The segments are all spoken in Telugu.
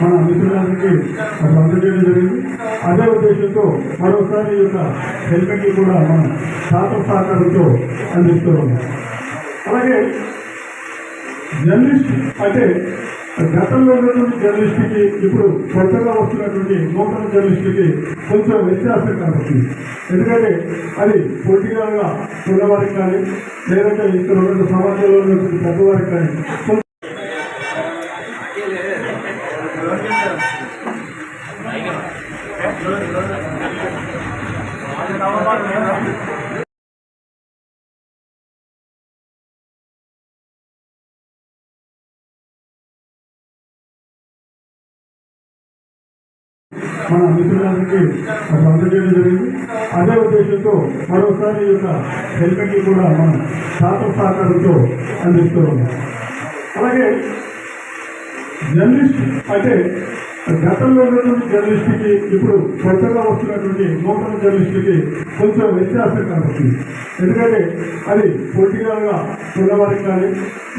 మన మిత్రులందరికీ అందజేయడం జరిగింది. అదే ఉద్దేశంతో మరోసారి యొక్క హెల్మెట్ కూడా మనం శాతం సహకారంతో అందిస్తూ ఉన్నాం. అలాగే జర్నలిస్ట్ అంటే గతంలో ఉన్నటువంటి జర్నలిస్ట్కి ఇప్పుడు కొత్తగా వస్తున్నటువంటి నూతన జర్నలిస్ట్కి కొంచెం వ్యత్యాసం కనబడుతుంది ఎందుకంటే అది పొలిటికల్గా ఉన్నవారికి కానీ లేదంటే ఇక్కడ ఉన్న సమాజంలో ఉన్నటువంటి పెద్దవారికి కానీ మన మిత్రులందరికీ అందజేయడం జరిగింది. అదే ఉద్దేశంతో మరోసారి ఈ యొక్క హెల్మెట్ కూడా మనం శాతం సహకారంతో అందిస్తూ ఉన్నాం. అలాగే జర్నలిస్ట్ అంటే గతంలో ఉన్నటువంటి జర్నలిస్ట్కి ఇప్పుడు కొత్తగా వస్తున్నటువంటి నూతన జర్నలిస్ట్కి కొంచెం వ్యత్యాసం కనబడుతుంది ఎందుకంటే అది పొలిటికల్గా ఉన్నవారికి కానీ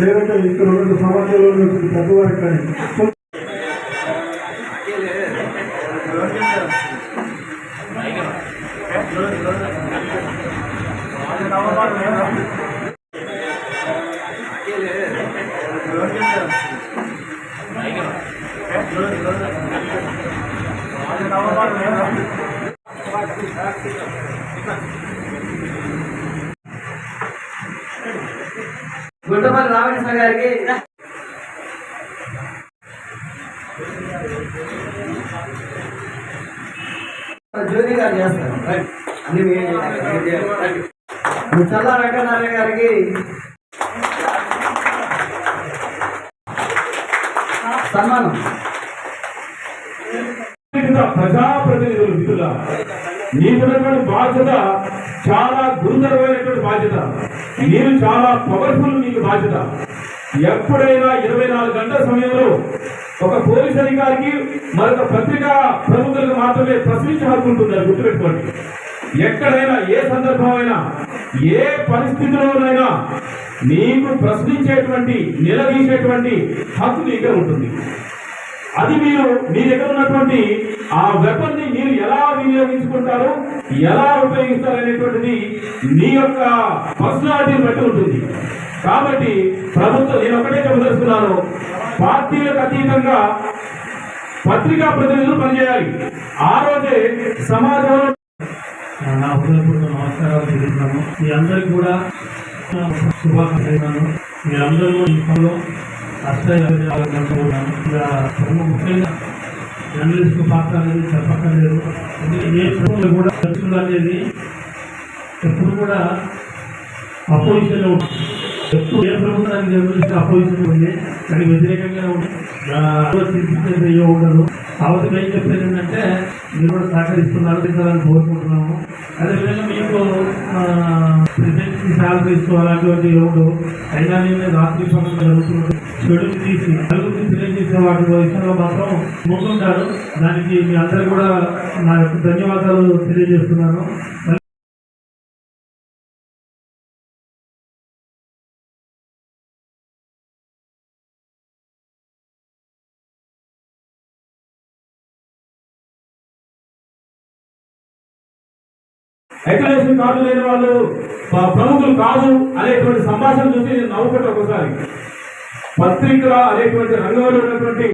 లేదంటే ఇక్కడ ఉన్న సమాజంలో ఉన్నటువంటి పెద్దవారికి కానీ కొంచెం గుంటపల్లి రామకృష్ణ గారికి జ్యోతి గారు చేస్తారు రైట్. అన్ని మీరే చేయాలి. మీరు చేయాలి. రైట్. చల్లా వెంకటనారాయణ గారికి సన్మానం. ప్రజాప్రతినిధులు మిత్రుల నీకున్నటువంటి బాధ్యత చాలా గురుతరమైనటువంటి బాధ్యత. మీరు చాలా పవర్ఫుల్ నీకు బాధ్యత. ఎప్పుడైనా ఇరవై నాలుగు గంటల సమయంలో ఒక పోలీస్ అధికారికి మరొక పత్రికా ప్రముఖులకు మాత్రమే ప్రశ్నించే హక్కు ఉంటుంది అది గుర్తుపెట్టుకోండి. ఎక్కడైనా ఏ సందర్భమైనా ఏ పరిస్థితిలోనైనా నీకు ప్రశ్నించేటువంటి నిలదీసేటువంటి హక్కు నీకే ఉంటుంది. అది మీరు మీ దగ్గర ఉన్నటువంటి ఆ వెపన్ని మీరు ఎలా వినియోగించుకుంటారు ఎలా ఉపయోగిస్తారు అనేటువంటిది మీ యొక్క పర్సనాలిటీని బట్టి ఉంటుంది. కాబట్టి ప్రభుత్వం నేను ఒకటే చెప్పదలుచుకున్నాను. పార్టీలకు అతీతంగా పత్రికా ప్రతినిధులు పనిచేయాలి. ఆ రోజే సమాజంలో నా హృదయపూర్వక నమస్కారాలు తెలుపుతున్నాను. మీ అందరికీ కూడా శుభాకాంక్షలు మీ అందరూ ఈ ముఖ్యంగా జర్నలిస్ట్ పాత్ర అనేది చెప్పక్కర్లేదు ఏ ప్రభుత్వం కూడా ఖర్చులు అనేది ఎప్పుడు కూడా అపోజిషన్ ఉంటుంది ఎప్పుడు ఏ ప్రభుత్వానికి జర్నలిస్ట్ అపోజిషన్ ఉంది దానికి వ్యతిరేకంగా ఉంది ఉండదు అవసరం ఏం చెప్పేది ఏంటంటే మీరు కూడా సహకరిస్తున్నారు కోరుకుంటున్నాము అదేవిధంగా మీకు ప్రెసిడెంట్కి శాలరీ ఇస్తూ అయినా నేను రాత్రి పనులు జరుగుతున్నాడు చెడు తీసి నలుగురికి తెలియజేసే వాటి విషయంలో మాత్రం ముందుంటారు. దానికి మీ అందరూ కూడా నా యొక్క ధన్యవాదాలు తెలియజేస్తున్నాను. అక్యులేషన్ కార్డు లేని వాళ్ళు ప్రముఖులు కాదు అనేటువంటి సంభాషణ చూసి నేను నవ్వుకుంటా ఒకసారి పత్రికల అనేటువంటి రంగంలో ఉన్నటువంటి